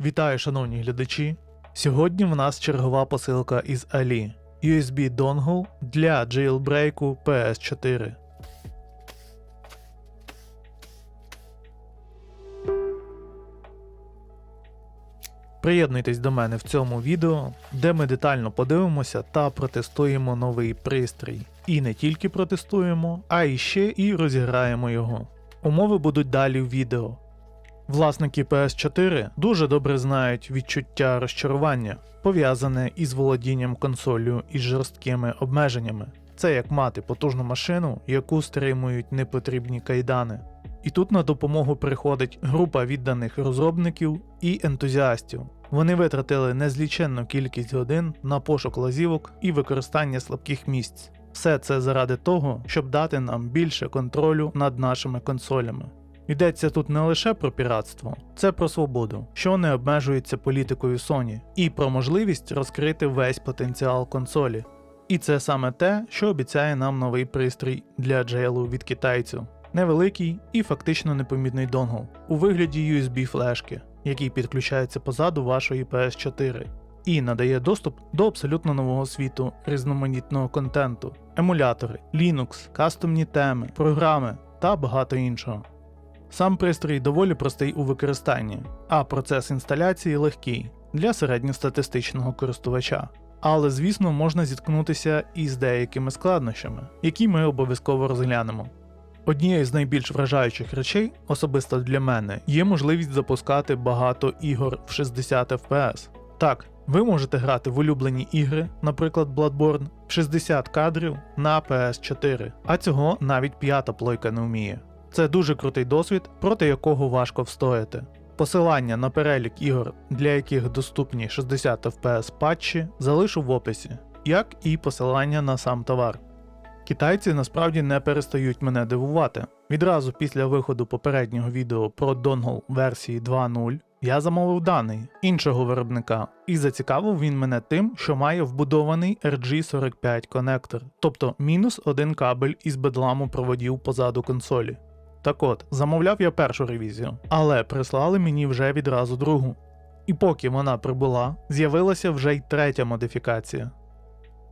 Вітаю, шановні глядачі! Сьогодні в нас чергова посилка із Ali USB Dongle для jailbreaku PS4. Приєднуйтесь до мене в цьому відео, де ми детально подивимося та протестуємо новий пристрій. І не тільки протестуємо, а і ще і розіграємо його. Умови будуть далі в відео. Власники PS4 дуже добре знають відчуття розчарування, пов'язане із володінням консолью із жорсткими обмеженнями. Це як мати потужну машину, яку стримують непотрібні кайдани. І тут на допомогу приходить група відданих розробників і ентузіастів. Вони витратили незліченну кількість годин на пошук лазівок і використання слабких місць. Все це заради того, щоб дати нам більше контролю над нашими консолями. Йдеться тут не лише про піратство, це про свободу, що не обмежується політикою Sony, і про можливість розкрити весь потенціал консолі. І це саме те, що обіцяє нам новий пристрій для джейлу від китайців. Невеликий і фактично непомітний донгл у вигляді USB флешки, який підключається позаду вашої PS4 і надає доступ до абсолютно нового світу різноманітного контенту, емулятори, Linux, кастомні теми, програми та багато іншого. Сам пристрій доволі простий у використанні, а процес інсталяції легкий для середньостатистичного користувача. Але, звісно, можна зіткнутися із деякими складнощами, які ми обов'язково розглянемо. Однією з найбільш вражаючих речей, особисто для мене, є можливість запускати багато ігор в 60 FPS. Так, ви можете грати в улюблені ігри, наприклад Bloodborne, в 60 кадрів на PS4, а цього навіть п'ята плойка не вміє. Це дуже крутий досвід, проти якого важко встояти. Посилання на перелік ігор, для яких доступні 60 FPS патчі, залишу в описі, як і посилання на сам товар. Китайці насправді не перестають мене дивувати. Відразу після виходу попереднього відео про донгл версії 2.0 я замовив даний іншого виробника, і зацікавив він мене тим, що має вбудований RG45 конектор, тобто мінус один кабель із бедламу проводів позаду консолі. Так от, замовляв я першу ревізію, але прислали мені вже відразу другу. І поки вона прибула, з'явилася вже й третя модифікація.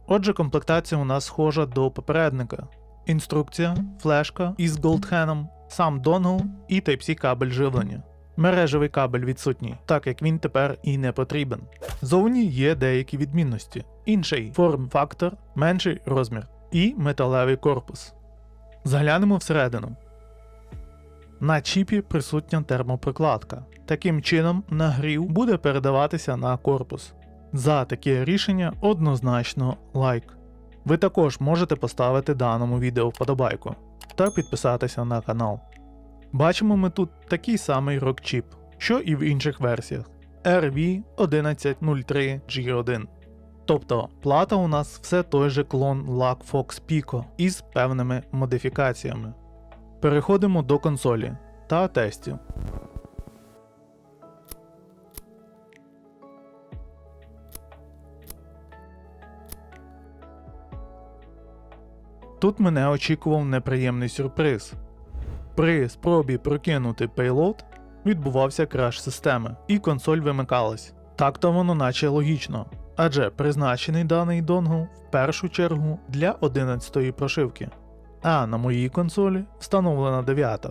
Отже, комплектація у нас схожа до попередника: інструкція, флешка із голдхеном, сам донгл і Type-C кабель живлення. Мережевий кабель відсутній, так як він тепер і не потрібен. Зовні є деякі відмінності: інший форм-фактор, менший розмір і металевий корпус. Заглянемо всередину. На чіпі присутня термопрокладка. Таким чином, нагрів буде передаватися на корпус. За таке рішення однозначно лайк. Ви також можете поставити даному відео вподобайку та підписатися на канал. Бачимо ми тут такий самий рок-чіп, що і в інших версіях RV1103G1. Тобто плата у нас все той же клон LuckFox Pico із певними модифікаціями. Переходимо до консолі та тестів. Тут мене очікував неприємний сюрприз. При спробі прокинути пейлот відбувався краш системи, і консоль вимикалась. Так то воно наче логічно, адже призначений даний донгл в першу чергу для 11-ї прошивки, а на моїй консолі встановлена 9.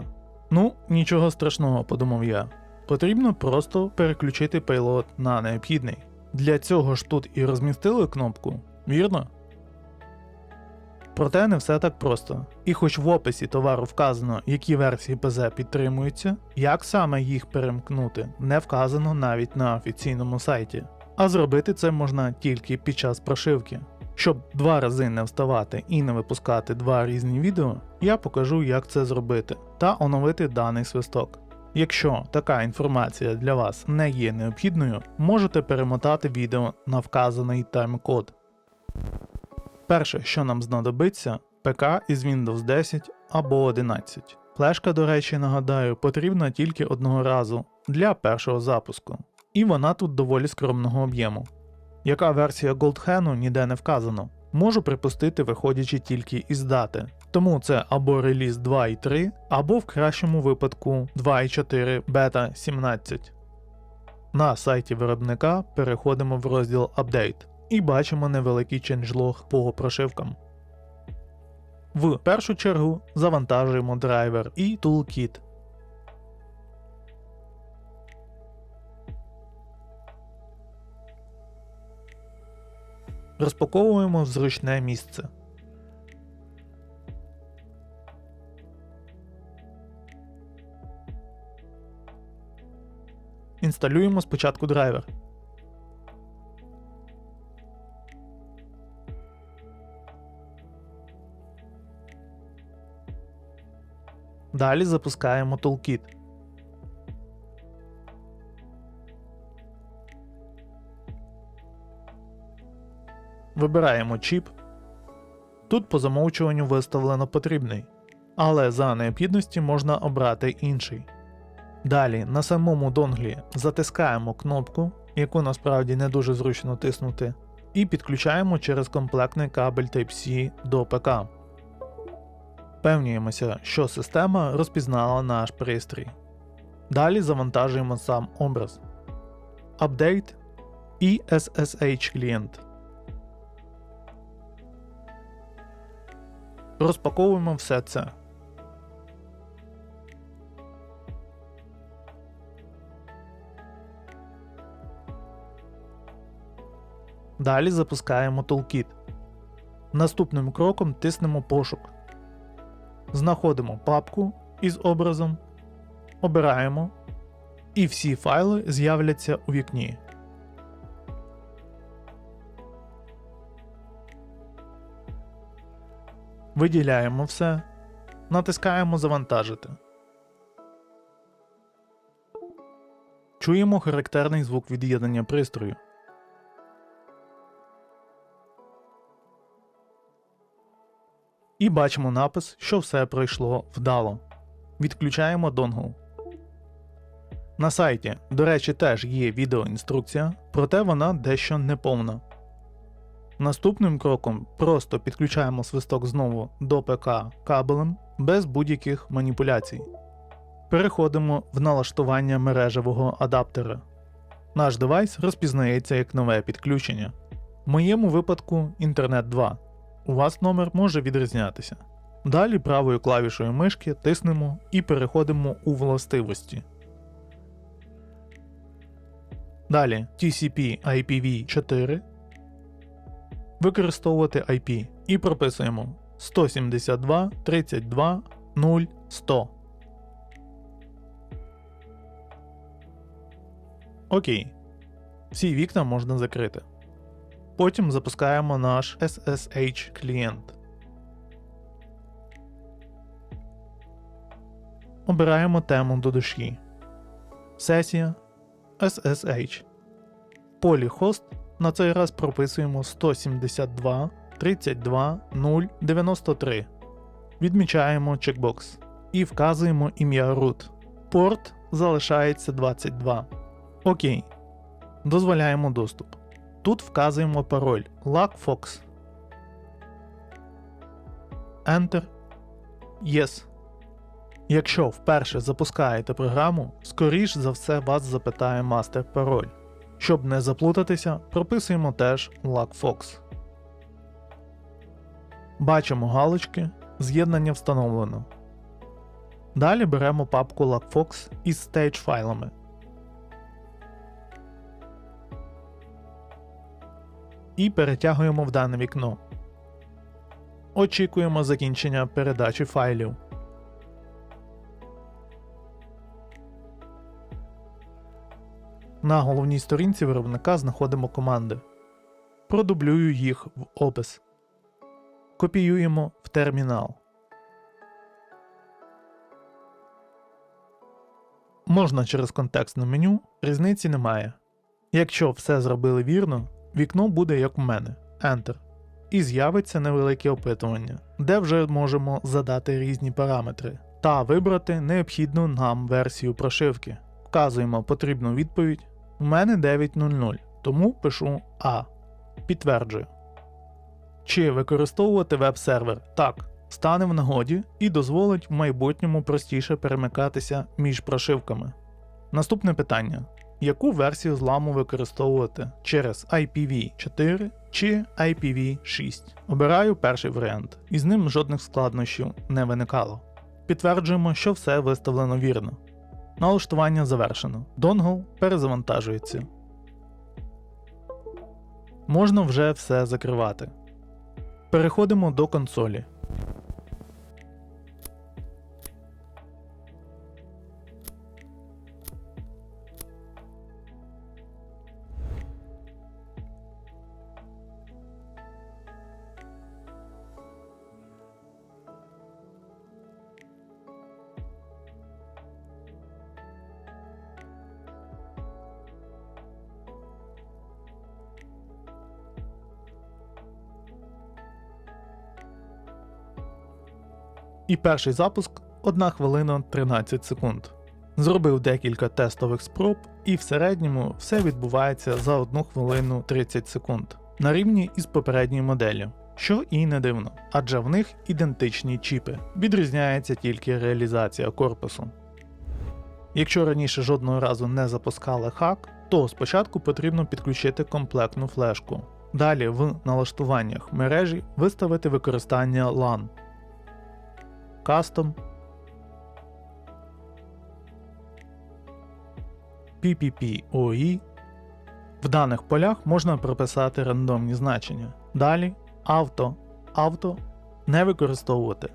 Ну, нічого страшного, подумав я. Потрібно просто переключити пейлот на необхідний. Для цього ж тут і розмістили кнопку, вірно? Проте не все так просто. І хоч в описі товару вказано, які версії ПЗ підтримуються, як саме їх перемкнути, не вказано навіть на офіційному сайті. А зробити це можна тільки під час прошивки. Щоб два рази не вставати і не випускати два різні відео, я покажу, як це зробити та оновити даний свисток. Якщо така інформація для вас не є необхідною, можете перемотати відео на вказаний тайм-код. Перше, що нам знадобиться, ПК із Windows 10 або 11. Флешка, до речі, нагадаю, потрібна тільки одного разу для першого запуску, і вона тут доволі скромного об'єму. Яка версія Goldhen ніде не вказано, можу припустити, виходячи тільки із дати. Тому це або реліз 2.3, або в кращому випадку 2.4 бета 17. На сайті виробника переходимо в розділ Update і бачимо невеликий ченджлог по прошивкам. В першу чергу завантажуємо драйвер і Toolkit. Розпаковуємо в зручне місце. Інсталюємо спочатку драйвер. Далі запускаємо Toolkit. Вибираємо чіп. Тут по замовчуванню виставлено потрібний, але за необхідності можна обрати інший. Далі на самому донглі затискаємо кнопку, яку насправді не дуже зручно тиснути, і підключаємо через комплектний кабель Type-C до ПК. Впевнюємося, що система розпізнала наш пристрій. Далі завантажуємо сам образ. Update і SSH клієнт. Розпаковуємо все це. Далі запускаємо Toolkit. Наступним кроком тиснемо пошук. Знаходимо папку із образом, обираємо, і всі файли з'являться у вікні. Виділяємо все, натискаємо Завантажити. Чуємо характерний звук від'єднання пристрою. І бачимо напис, що все пройшло вдало. Відключаємо донгл. На сайті, до речі, теж є відеоінструкція, проте вона дещо неповна. Наступним кроком просто підключаємо свисток знову до ПК кабелем без будь-яких маніпуляцій. Переходимо в налаштування мережевого адаптера. Наш девайс розпізнається як нове підключення. В моєму випадку Інтернет 2. У вас номер може відрізнятися. Далі правою клавішою мишки тиснемо і переходимо у властивості. Далі TCP IPv4. Використовувати IP і прописуємо 172 32 0 100. Окей. Всі вікна можна закрити. Потім запускаємо наш SSH клієнт. Обираємо тему до душі. Сесія SSH. Полі хост на цей раз прописуємо 172 32 0 93. Відмічаємо чекбокс і вказуємо ім'я root. Порт залишається 22. Окей. Дозволяємо доступ. Тут вказуємо пароль LuckFox. Enter. Yes. Якщо вперше запускаєте програму, скоріш за все вас запитає мастер пароль. Щоб не заплутатися, прописуємо теж LuckFox. Бачимо галочки, з'єднання встановлено. Далі беремо папку LuckFox із stage файлами. і перетягуємо в дане вікно. Очікуємо закінчення передачі файлів. На головній сторінці виробника знаходимо команди. Продублюю їх в опис. Копіюємо в термінал. Можна через контекстне меню, різниці немає. Якщо все зробили вірно, Вікно буде як у мене Enter. І з'явиться невелике опитування, де вже можемо задати різні параметри та вибрати необхідну нам версію прошивки. Вказуємо потрібну відповідь. У мене 9.00, тому пишу А. Підтверджую. Чи використовувати веб-сервер так, стане в нагоді і дозволить в майбутньому простіше перемикатися між прошивками. Наступне питання: яку версію зламу використовувати через IPv4 чи IPv6. Обираю перший варіант, і з ним жодних складнощів не виникало. Підтверджуємо, що все виставлено вірно. Налаштування завершено. Донгл перезавантажується. Можна вже все закривати. Переходимо до консолі. І перший запуск 1 хвилина 13 секунд. Зробив декілька тестових спроб, і в середньому все відбувається за 1 хвилину 30 секунд на рівні із попередньою моделлю, що і не дивно, адже в них ідентичні чіпи, відрізняється тільки реалізація корпусу. Якщо раніше жодного разу не запускали хак, то спочатку потрібно підключити комплектну флешку. Далі в налаштуваннях мережі виставити використання LAN Custom, PPPoE. В даних полях можна прописати рандомні значення. Далі авто, авто не використовувати.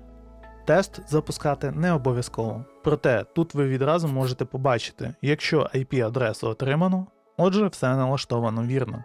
Тест запускати не обов'язково. Проте тут ви відразу можете побачити, якщо IP-адресу отримано, отже, все налаштовано вірно.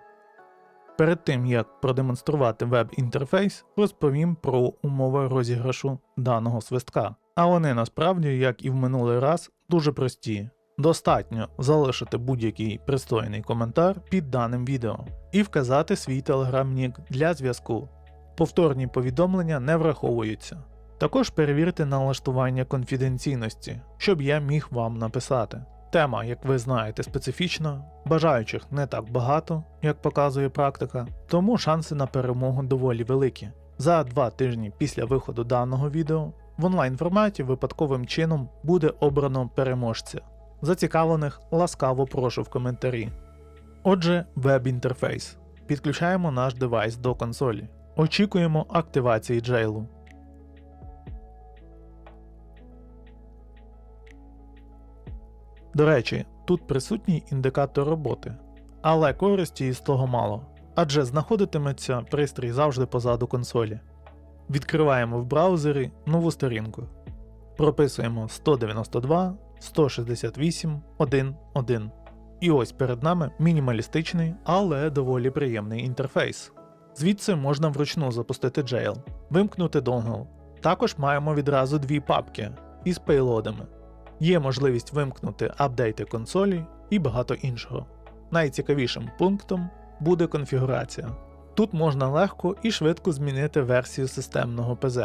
Перед тим як продемонструвати веб-інтерфейс, розповім про умови розіграшу даного свистка. А вони насправді, як і в минулий раз, дуже прості. Достатньо залишити будь-який пристойний коментар під даним відео і вказати свій телеграм-нік для зв'язку. Повторні повідомлення не враховуються. Також перевірте налаштування конфіденційності, щоб я міг вам написати. Тема, як ви знаєте, специфічна, бажаючих не так багато, як показує практика, тому шанси на перемогу доволі великі. За два тижні після виходу даного відео в онлайн форматі випадковим чином буде обрано переможця. Зацікавлених ласкаво прошу в коментарі. Отже, веб-інтерфейс. Підключаємо наш девайс до консолі. Очікуємо активації джейлу. До речі, тут присутній індикатор роботи, але користі із того мало, адже знаходитиметься пристрій завжди позаду консолі. Відкриваємо в браузері нову сторінку. Прописуємо 192 168 1.1. І ось перед нами мінімалістичний, але доволі приємний інтерфейс. Звідси можна вручну запустити джейл, вимкнути донгл. Також маємо відразу дві папки із пейлодами. Є можливість вимкнути апдейти консолі і багато іншого. Найцікавішим пунктом буде конфігурація. Тут можна легко і швидко змінити версію системного ПЗ.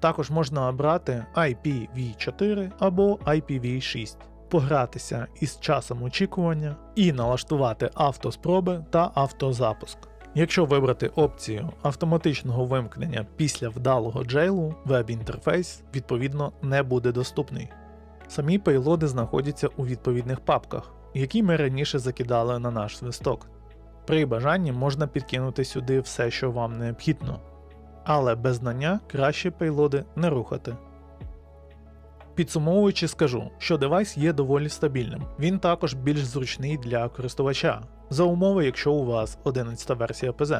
Також можна обрати IPv4 або IPv6, погратися із часом очікування і налаштувати автоспроби та автозапуск. Якщо вибрати опцію автоматичного вимкнення після вдалого джейлу, веб-інтерфейс відповідно не буде доступний. Самі пейлоди знаходяться у відповідних папках, які ми раніше закидали на наш свисток. При бажанні можна підкинути сюди все, що вам необхідно, але без знання краще пейлоди не рухати. Підсумовуючи, скажу, що девайс є доволі стабільним, він також більш зручний для користувача, за умови, якщо у вас 11 версія ПЗ.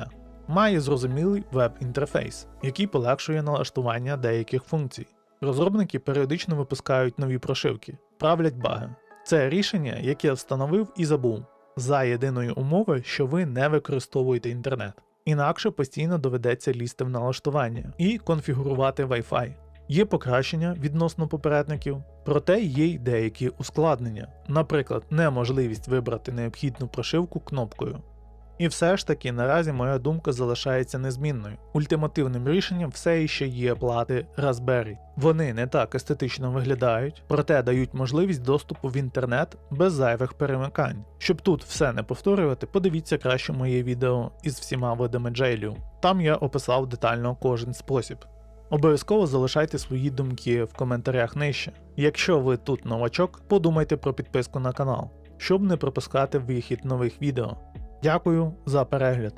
Має зрозумілий веб-інтерфейс, який полегшує налаштування деяких функцій. Розробники періодично випускають нові прошивки, правлять баги. Це рішення, яке я встановив і забув, за єдиної умови, що ви не використовуєте інтернет. Інакше постійно доведеться лізти в налаштування і конфігурувати Wi-Fi. Є покращення відносно попередників, проте є й деякі ускладнення, наприклад, неможливість вибрати необхідну прошивку кнопкою. І все ж таки наразі моя думка залишається незмінною. Ультимативним рішенням все іще є плати Raspberry. Вони не так естетично виглядають, проте дають можливість доступу в інтернет без зайвих перемикань. Щоб тут все не повторювати, подивіться краще моє відео із всіма видами джейлів. Там я описав детально кожен спосіб. Обов'язково залишайте свої думки в коментарях нижче. Якщо ви тут новачок, подумайте про підписку на канал. щоб не пропускати вихід нових відео. Дякую за перегляд.